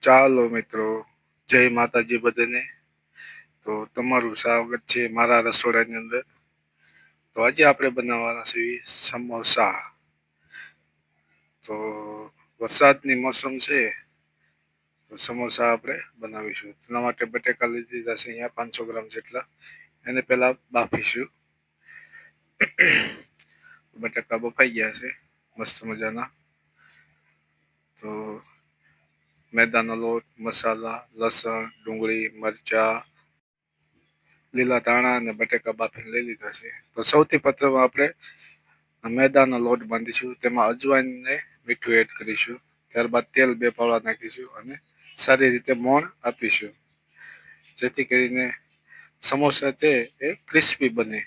ચાલો મિત્રો, જય માતાજી બધાને. તો તમારું સ્વાગત છે મારા રસોડાની અંદર. તો આજે આપણે બનાવવાના છે સમોસા. તો વરસાદની મોસમ છે, તો સમોસા આપણે બનાવીશું. તેના માટે બટેકા લીધી છે અહીંયા પાંચસો ગ્રામ જેટલા. એને પહેલાં બાફીશું. બટાકા બફાઈ ગયા છે, મસ્ત મજાના. તો મેદાનો લોટ મસાલા, લસણ, ડુંગળી, મરચા, લીલા ધાણા અને બટેકા બાફીને લઈ લીધા છે. તો સૌથી પ્રથમ આપણે મેદાનો લોટ બાંધીશું. તેમાં અજવાઈનને મીઠું એડ કરીશું. ત્યારબાદ તેલ બે પાવડા નાખીશું અને સારી રીતે મોણ આપીશું. જેથી કરીને સમોસા તે એ ક્રિસ્પી બને.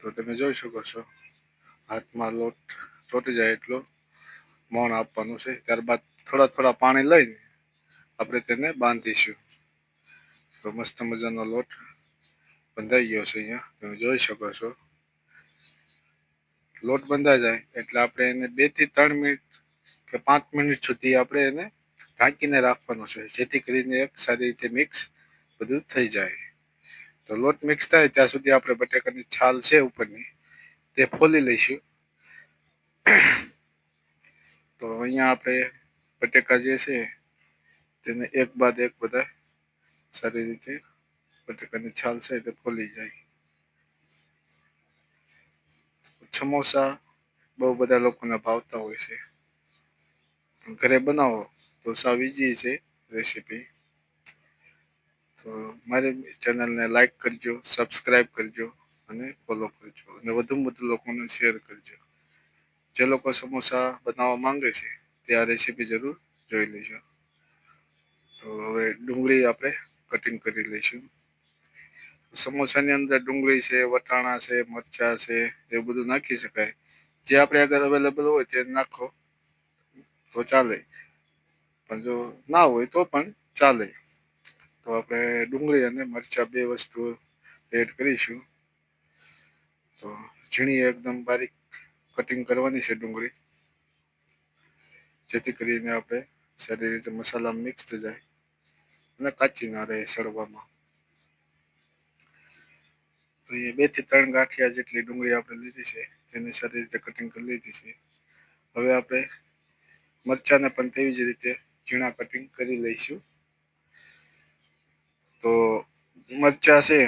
તો તમે જોઈ શકો છો, હાથમાં લોટ ચોટી જાય એટલો મોણ આપવાનું છે. ત્યારબાદ થોડા થોડા પાણી લઈને આપણે તેને બાંધીશું. તો મસ્ત મજાનો લોટ બંધાઈ ગયો છે અહીંયા. તમે જોઈ શકો છો. લોટ બંધાઈ જાય એટલે આપણે એને બેથી ત્રણ મિનિટ કે પાંચ મિનિટ સુધી આપણે એને ઢાંકીને રાખવાનો છે. જેથી કરીને એક સારી રીતે મિક્સ બધું થઈ જાય. તો લોટ મિક્સ થાય ત્યાં સુધી આપણે બટેકાની છાલ છે ઉપરની તે ફોલી લઈશું. તો અહીંયા આપણે બટેકા જે છે, તેને એક બાદ એક બધા સારી રીતે બટેકાની છાલ છે તે ફોલી જાય. સમોસા બહુ બધા લોકોને ભાવતા હોય છે. ઘરે બનાવો તો સાવ ઇઝી છે રેસીપી તો મારી ચેનલને લાઈક કરજો સબસ્ક્રાઈબ કરજો અને ફોલો કરજો. અને વધુમાં વધુ લોકોને શેર કરજો. જે લોકો સમોસા બનાવવા માંગે છે તે આ રેસીપી જરૂર જોઈ લેજો. તો હવે ડુંગળી આપણે કટિંગ કરી લઈશું. સમોસાની અંદર ડુંગળી છે, વટાણા છે, મરચાં છે એ બધું નાખી શકાય. જે આપણે આગળ અવેલેબલ હોય તે નાખો, તો ચાલે. પણ જો ના હોય તો પણ ચાલે. તો આપણે ડુંગળી અને મરચાં બે વસ્તુ એડ કરીશું. તો ઝીણી એકદમ બારીક કટિંગ કરવાની છે ડુંગળી. જેથી કરીને આપણે સારી રીતે મસાલા મિક્સ થઈ જાય અને કાચી ના રહે સડવામાં તો એ બેથી ત્રણ ગાંઠિયા જેટલી ડુંગળી આપણે લીધી છે, તેને સારી રીતે કટિંગ કરી લીધી છે. હવે આપણે મરચાંને પણ તેવી જ રીતે ઝીણા કટિંગ કરી લઈશું. તો મરચાં છે,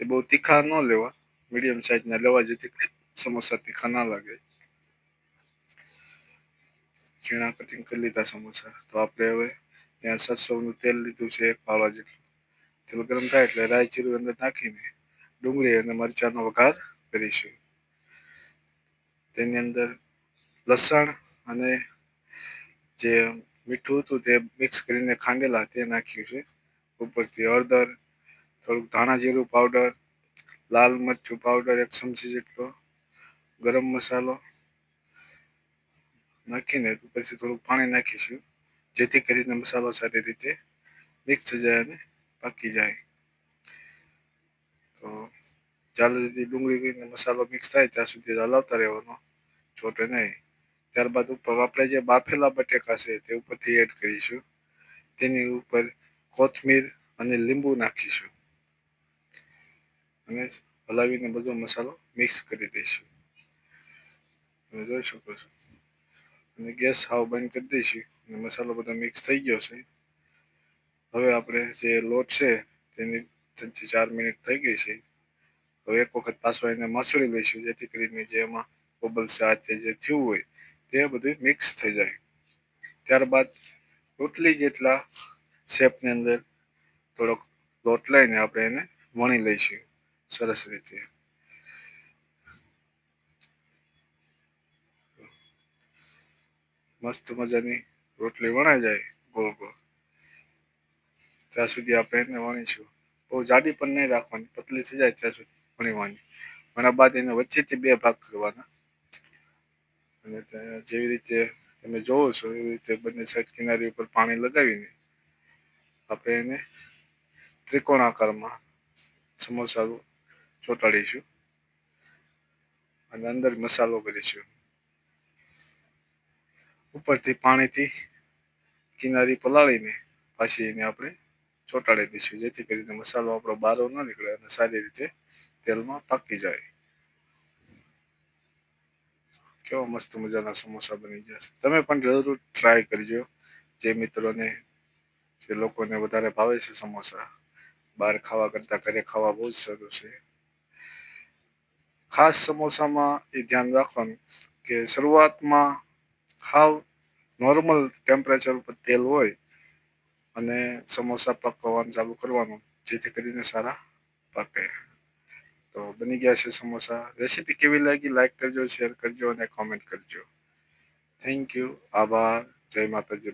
એ બહુ તીખા ન લેવા મીડિયમ સાઈઝના લેવા જેથી સમોસા તીખા ના લાગે. ઝીણા કટિંગ કરી લીધા સમોસા. તો આપણે હવે ત્યાં સરસવનું તેલ લીધું છે એક પાવા જેટલું. તેલ ગરમ થાય એટલે રાઈ અંદર નાખીને ડુંગળી અને મરચાંનો વઘાર કરીશું. તેની અંદર લસણ અને જે મીઠું હતું તે મિક્સ કરીને ખાંડેલા તે નાખ્યું છે. ઉપરથી હળદર, થોડુંક ધાણા જીરું પાવડર લાલ મરચું પાવડર એક ચમચી જેટલો ગરમ મસાલો નાખીને પછી થોડું પાણી નાખીશું. જેથી કરીને મસાલો સારી રીતે મિક્સ જાય અને પાકી જાય. તો ચાલુ સુધી ડુંગળી મસાલો મિક્સ થાય ત્યાં સુધી હલાવતા રહેવાનો. છોટે નહીં. ત્યારબાદ ઉપર આપણે જે બાફેલા બટેકા છે તે ઉપરથી એડ કરીશું. તેની ઉપર કોથમીર અને લીંબુ નાખીશું. અને હલાવીને બધો મસાલો મિક્સ કરી દઈશું. તમે જોઈ શકો છો. અને ગેસ હાવ બંધ કરી દઈશું અને મસાલો બધો મિક્સ થઈ ગયો છે. હવે આપણે જે લોટ છે તેની ત્રણથી ચાર મિનિટ થઈ ગઈ છે. હવે એક વખત પાછો એને મસળી લઈશું, જેથી કરીને જે એમાં બબલ સાથે જે થયું હોય તે બધું મિક્સ થઈ જાય. ત્યારબાદ રોટલી જેટલા શેપની અંદર થોડોક લોટ લઈને આપણે એને વણી લઈશું. સરસ રીતે. મસ્ત મજાની રોટલી વણાઈ જાય ગોળ ગોળ. ત્યાં સુધી આપણે એને વણીશું. બહુ જાડી પણ નહીં રાખવાની, પતલી થઈ જાય ત્યાં સુધી વણીવાની. વણા બાદ એને વચ્ચેથી બે ભાગ કરવાના. અને જેવી રીતે તમે જોવો છો, એવી રીતે બંને સાઈડ કિનારી ઉપર પાણી લગાવીને આપણે એને ત્રિકોણ આકારમાં સમોસાનું ચોંટાડીશું. અને અંદર મસાલો કરીશું. ઉપરથી પાણીથી કિનારી પલાળીને પાછી એને આપણે ચોંટાડી દઈશું. જેથી કરીને મસાલો આપણો બારો ન નીકળે અને સારી રીતે તેલમાં પાકી જાય. કેવા મસ્ત મજાના સમોસા બની ગયા છે. તમે પણ જરૂર ટ્રાય કરજો. જે મિત્રોને, જે લોકોને વધારે ભાવે છે સમોસા, બહાર ખાવા કરતાં ઘરે ખાવા બહુ જ સારું છે. ખાસ સમોસામાં એ ધ્યાન રાખવાનું કે શરૂઆતમાં હાવ નોર્મલ ટેમ્પરેચર ઉપર તેલ હોય અને સમોસા પકવવાનું ચાલુ કરવાનું, જેથી કરીને સારા પાકે. તો બની ગયા છે સમોસા. રેસીપી કેવી લાગી? લાઈક કરજો શેર કરજો અને કોમેન્ટ કરજો. થેન્ક યુ આભાર. જય માતાજી.